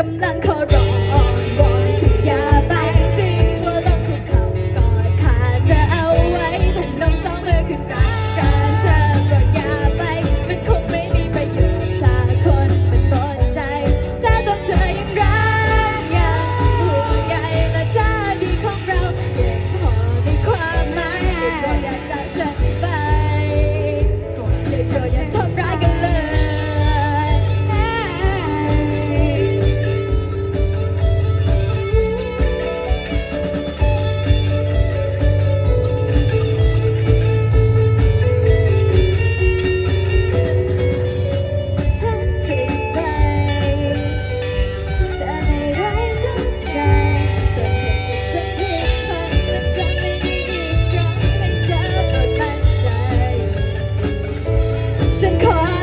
กำลังขอร้อง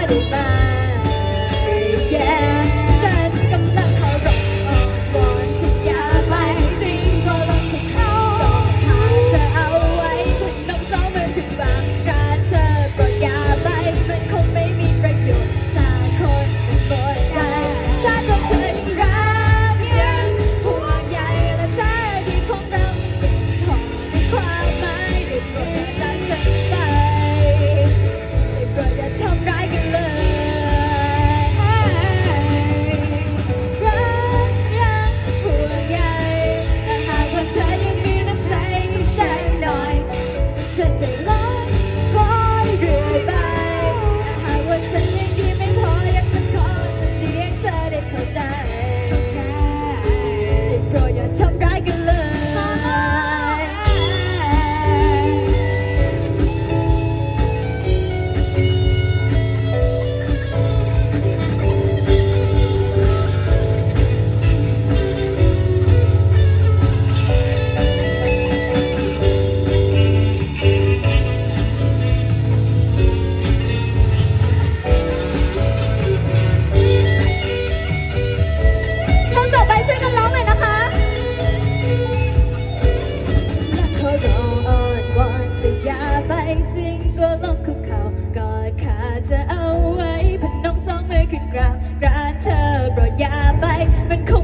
little. กราบรากเธอโปรดอย่าไปมันคง